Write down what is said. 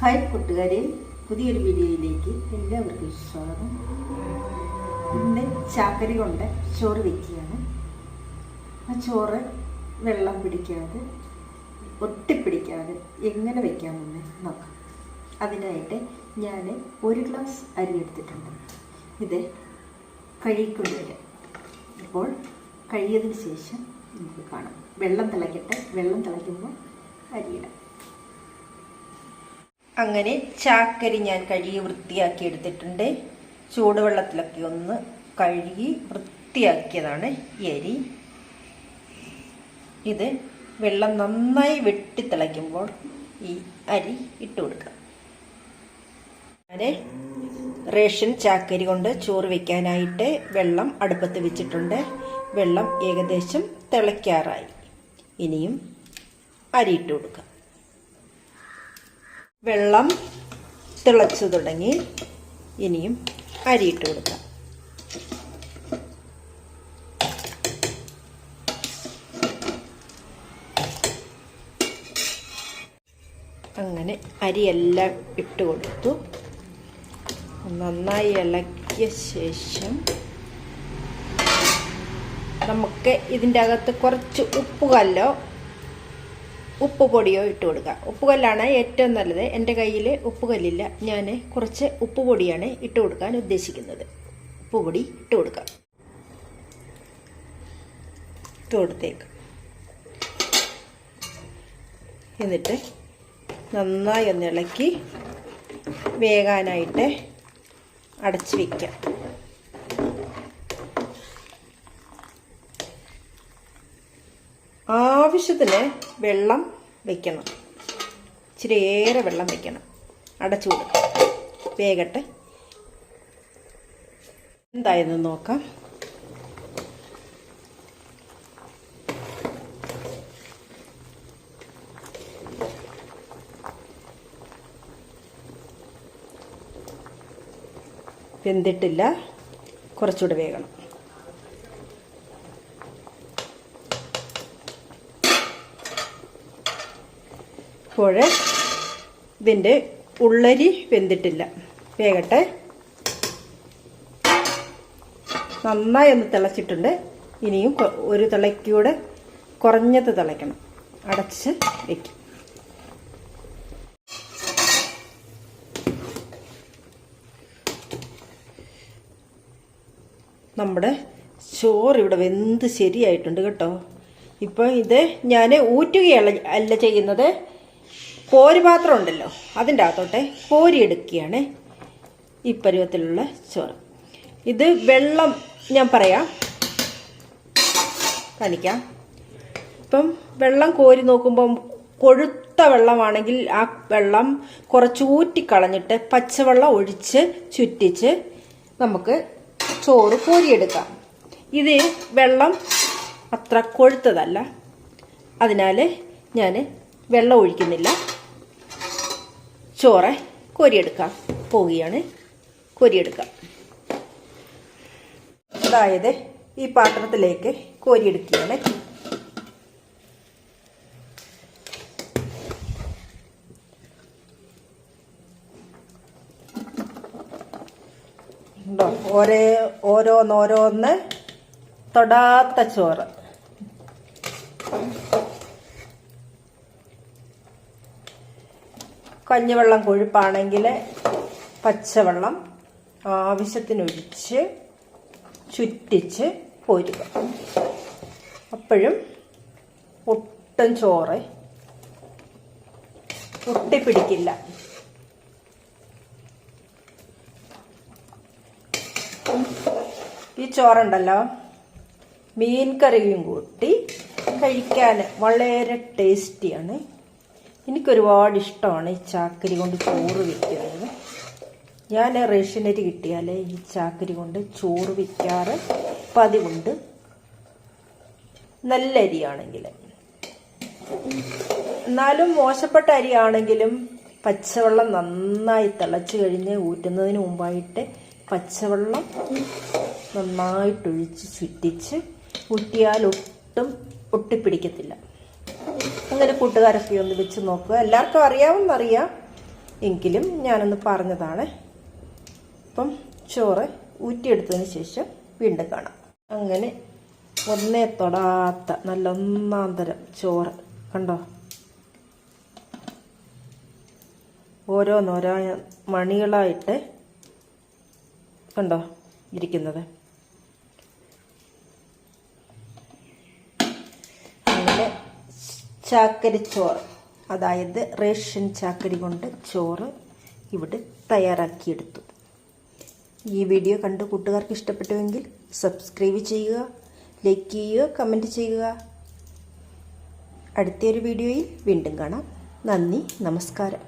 Hi കൂട്ടുകാരെ പുതിയൊരു വീഡിയോയിലേക്ക് എല്ലാവർക്കും സ്വാഗതം. ഇന്ന് ചാക്കരി കൊണ്ട് ചോറ് വെക്കുകയാണ്. ആ ചോറ് വെള്ളം പിടിക്കാതെ ഒട്ടിപ്പിടിക്കാതെ എങ്ങനെ വെക്കാമെന്ന് നോക്കാം. അതിനായിട്ട് ഞാൻ ഒരു ഗ്ലാസ് അരി എടുത്തിട്ടുണ്ട്. ഇത് കഴുകിക്കൊണ്ടുവരാം ഇപ്പോൾ കഴിയതിന് ശേഷം നമുക്ക് കാണാം. വെള്ളം തിളയ്ക്കട്ടെ വെള്ളം തിളയ്ക്കുമ്പോൾ അരിയിടാം അങ്ങനെ ചാക്കരി ഞാൻ കഴുകി വൃത്തിയാക്കി എടുത്തിട്ടുണ്ട്. ചൂടുവെള്ളത്തിലൊക്കെ ഒന്ന് കഴുകി വൃത്തിയാക്കിയതാണ് അരി ഇത് വെള്ളം നന്നായി വെട്ടി തിളയ്ക്കുമ്പോൾ ഈ അരി ഇട്ട് കൊടുക്കാം. ഞാൻ റേഷൻ ചാക്കരി കൊണ്ട് ചോറ് വെക്കാനായിട്ട് വെള്ളം അടുപ്പത്ത് വെച്ചിട്ടുണ്ട്. വെള്ളം ഏകദേശം തിളയ്ക്കാറായി. ഇനിയും അരി ഇട്ട് കൊടുക്കാം. വെള്ളം തിളച്ചു തുടങ്ങി. ഇനിയും അരിയിട്ട് കൊടുക്കാം. അങ്ങനെ അരിയെല്ലാം ഇട്ട് കൊടുത്തു. നന്നായി ഇളക്കിയ ശേഷം നമുക്ക് ഇതിന്റെ അകത്ത് കുറച്ച് ഉപ്പുകല്ലോ ഉപ്പ് പൊടിയോ ഇട്ട് കൊടുക്കുക. ഉപ്പുകല്ലാണ് ഏറ്റവും നല്ലത്. എന്റെ കയ്യിൽ ഉപ്പുകല്ലില്ല. ഞാൻ കുറച്ച് ഉപ്പ് പൊടിയാണ് ഇട്ട് കൊടുക്കാൻ ഉദ്ദേശിക്കുന്നത്. ഉപ്പ് പൊടി ഇട്ട് കൊടുക്കാം. ഇട്ട് കൊടുത്തേക്ക്. എന്നിട്ട് നന്നായി ഒന്ന് ഇളക്കി വേകാനായിട്ട് അടച്ചു വയ്ക്കാം ആവശ്യത്തിന് വെള്ളം വെക്കണം. ഇച്ചിരി ഏറെ വെള്ളം വെക്കണം. അടച്ചു കൊടുക്കാം. വേഗട്ടെ. എന്തായെന്ന് നോക്കാം. വെന്തിട്ടില്ല. കുറച്ചുകൂടെ വേകണം. അപ്പോൾ ഇതിന്റെ ഉള്ളരി വെന്തിട്ടില്ല. വേഗട്ടെ. നന്നായി ഒന്ന് തിളച്ചിട്ടുണ്ട്. ഇനിയും ഒരു തിളയ്ക്കൂടെ കുറഞ്ഞത് തിളയ്ക്കണം. അടച്ച് വയ്ക്കും നമ്മുടെ ചോറ് ഇവിടെ വെന്ത് ശരിയായിട്ടുണ്ട് കേട്ടോ. ഇപ്പം ഇത് ഞാൻ ഊറ്റുകയല്ല അല്ല ചെയ്യുന്നത് കോരി പാത്രം ഉണ്ടല്ലോ അതിന്റെ അകത്തോട്ടെ കോരിയെടുക്കുകയാണ് ഈ പരുവത്തിലുള്ള ചോറ്. ഇത് വെള്ളം ഞാൻ പറയാം. കാണിക്കാം. ഇപ്പം വെള്ളം കോരി നോക്കുമ്പം കൊഴുത്ത വെള്ളമാണെങ്കിൽ ആ വെള്ളം കുറച്ച് ഊറ്റിക്കളഞ്ഞിട്ട് പച്ചവെള്ളം ഒഴിച്ച് ചുറ്റിച്ച് നമുക്ക് ചോറ് കോരിയെടുക്കാം. ഇത് വെള്ളം അത്ര കൊഴുത്തതല്ല. അതിനാൽ ഞാൻ വെള്ളം ഒഴിക്കുന്നില്ല. ചോറ് കോരിയെടുക്കാം. പോവുകയാണ്. കോരിയെടുക്കാം. അതായത് ഈ പാത്രത്തിലേക്ക് കോരിയെടുക്കുകയാണ്. ഉണ്ടോ ഓരോ ഓരോന്നോരോന്ന് തൊടാത്ത ചോറ്. കഞ്ഞിവെള്ളം കൊഴുപ്പാണെങ്കിൽ പച്ചവെള്ളം ആവശ്യത്തിനൊഴിച്ച് ചുറ്റിച്ച് പോരുക. അപ്പോഴും ഒട്ടും ചോറ് ഒട്ടിപ്പിടിക്കില്ല ഈ ചോറുണ്ടല്ലോ? മീൻ കറിയും കൂട്ടി കഴിക്കാൻ വളരെ ടേസ്റ്റിയാണ്. എനിക്കൊരുപാട് ഇഷ്ടമാണ് ഈ ചാക്കരി കൊണ്ട് ചോറ് വയ്ക്കുന്നത് ഞാൻ റേഷനരി കിട്ടിയാൽ ഈ ചാക്കരി കൊണ്ട് ചോറ് വയ്ക്കാറ് പതിവുണ്ട്. നല്ല അരിയാണെങ്കിൽ. എന്നാലും മോശപ്പെട്ട അരിയാണെങ്കിലും പച്ചവെള്ളം നന്നായി തിളച്ച് കഴിഞ്ഞ് ഊറ്റുന്നതിന് മുമ്പായിട്ട് പച്ചവെള്ളം നന്നായിട്ടൊഴിച്ച് ചുറ്റിച്ച് ഊറ്റിയാൽ ഒട്ടും ഒട്ടിപ്പിടിക്കത്തില്ല. അങ്ങനെ കൂട്ടുകാരൊക്കെ ഒന്ന് വെച്ച് നോക്കുക എല്ലാവർക്കും അറിയാമെന്നറിയാം എങ്കിലും ഞാനൊന്ന് പറഞ്ഞതാണ്. അപ്പം ചോറ് ഊറ്റിയെടുത്തതിന് ശേഷം വീണ്ടും കാണാം. അങ്ങനെ ഒന്നേ തൊടാത്ത നല്ല ഒന്നാം തരം ചോറ്. കണ്ടോ? ഓരോന്നോരോ മണികളായിട്ട് കണ്ടോ ഇരിക്കുന്നത്. അങ്ങനെ ചാക്കരിച്ചോറ് അതായത് റേഷൻ ചാക്കരി കൊണ്ട് ചോറ് ഇവിടെ തയ്യാറാക്കിയെടുത്തു. ഈ വീഡിയോ കണ്ട് കൂട്ടുകാർക്ക് ഇഷ്ടപ്പെട്ടുവെങ്കിൽ സബ്സ്ക്രൈബ് ചെയ്യുക ലൈക്ക് ചെയ്യുക കമന്റ് ചെയ്യുക. അടുത്തൊരു വീഡിയോയിൽ വീണ്ടും കാണാം. നന്ദി നമസ്കാരം.